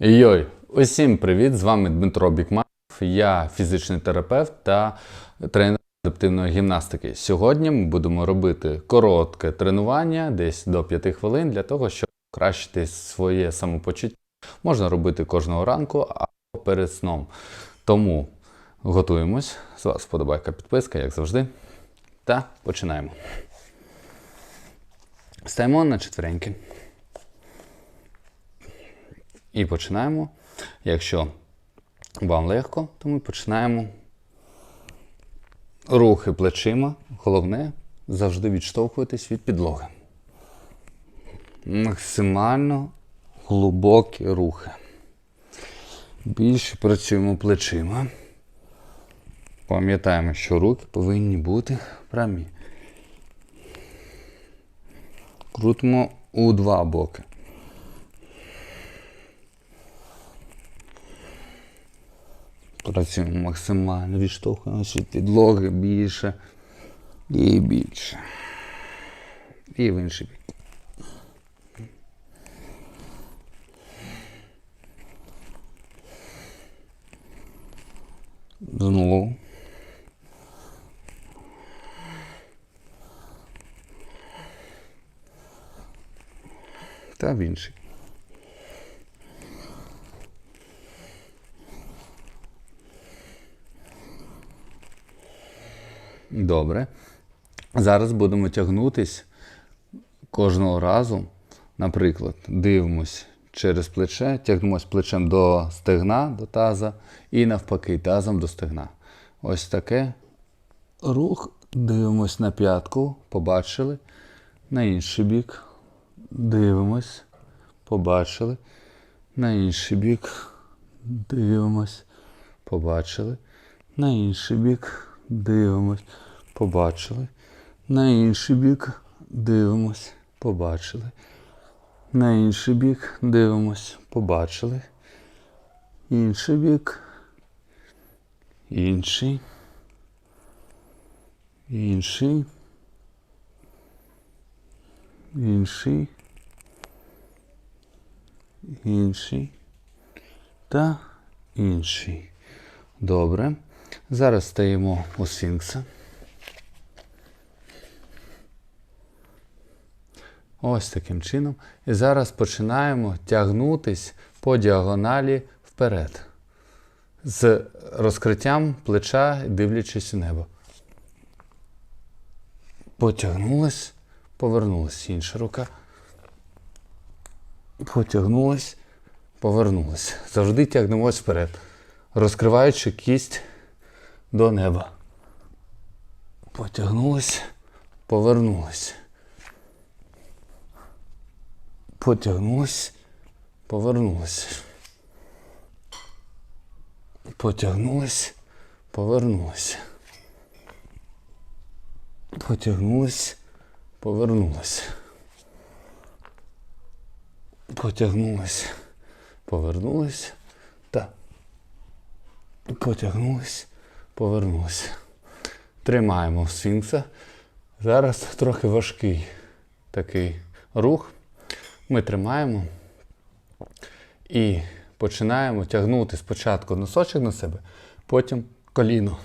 Йой, усім привіт! З вами Дмитро Бікманов. Я фізичний терапевт та тренер адаптивної гімнастики. Сьогодні ми будемо робити коротке тренування, десь до 5 хвилин, для того, щоб покращити своє самопочуття. Можна робити кожного ранку або перед сном. Тому готуємось. З вас вподобайка, підписка, як завжди. Та починаємо. Стаємо на четвереньки. І починаємо. Якщо вам легко, то ми починаємо рухи плечима. Головне завжди відштовхуватись від підлоги. Максимально глибокі рухи. Більше працюємо плечима. Пам'ятаємо, що руки повинні бути прямі. Крутимо у два боки. Працюємо максимально, відштовхуємося від підлоги більше і більше. І в інший бік. Знову. Та в інший. Добре. Зараз будемо тягнутись кожного разу. Наприклад, дивимось через плече, тягнемось плечем до стегна, до таза, і навпаки, тазом до стегна. Ось таке. Рух. Дивимось на п'ятку, побачили. На інший бік. Дивимось, побачили. На інший бік. Дивимось, побачили. На інший бік. Дивимось, побачили. На інший бік дивимось, побачили. На інший бік дивимось, побачили. Інший бік. Інший. Інший. Інший. Інший. Та інший. Добре. Зараз стаємо у сфінкса. Ось таким чином. І зараз починаємо тягнутись по діагоналі вперед. З розкриттям плеча, дивлячись у небо. Потягнулась, повернулась. Інша рука. Потягнулась, повернулась. Завжди тягнемось вперед, розкриваючи кість до неба. Потягнулись, повернулись. Потягнулись, повернулись. Потягнулись, повернулись. Потягнулись, повернулись. Потягнулись, повернулись. Та потягнулись, повернулися. Тримаємо сфінкса. Зараз трохи важкий такий рух. Ми тримаємо і починаємо тягнути спочатку носочок на себе, потім коліно.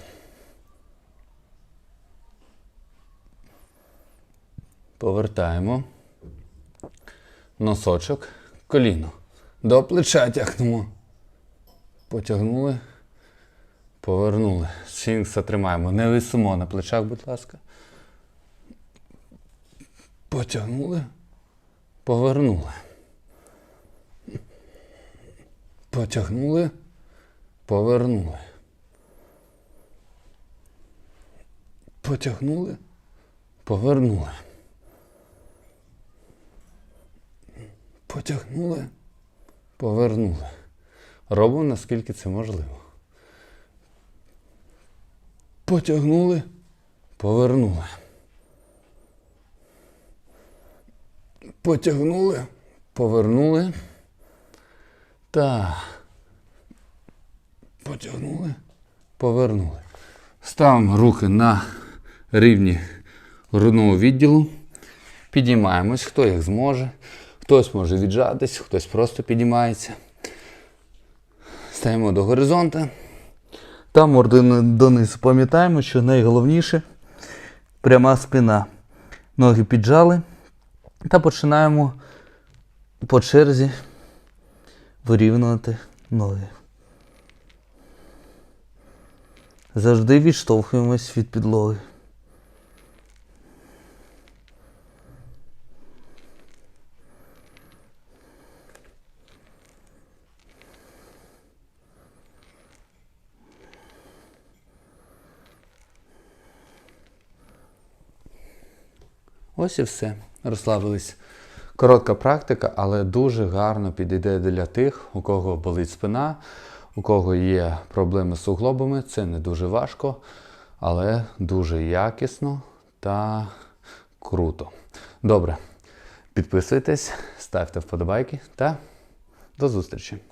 Повертаємо носочок, коліно. До плеча тягнемо. Потягнули. Повернули. Сфінкса тримаємо. Не висимо на плечах, будь ласка. Потягнули. Повернули. Потягнули. Повернули. Потягнули. Повернули. Потягнули. Повернули. Робимо наскільки це можливо. Потягнули, повернули. Потягнули, повернули. Та. Потягнули, повернули. Ставимо руки на рівні грудного відділу. Підіймаємось, хто як зможе. Хтось може віджатись, хтось просто підіймається. Стаємо до горизонту. Та морди донизу. Пам'ятаємо, що найголовніше пряма спина. Ноги піджали. Та починаємо по черзі вирівнювати ноги. Завжди відштовхуємось від підлоги. Ось і все. Розслабились. Коротка практика, але дуже гарно підійде для тих, у кого болить спина, у кого є проблеми з суглобами. Це не дуже важко, але дуже якісно та круто. Добре. Підписуйтесь, ставте вподобайки та до зустрічі!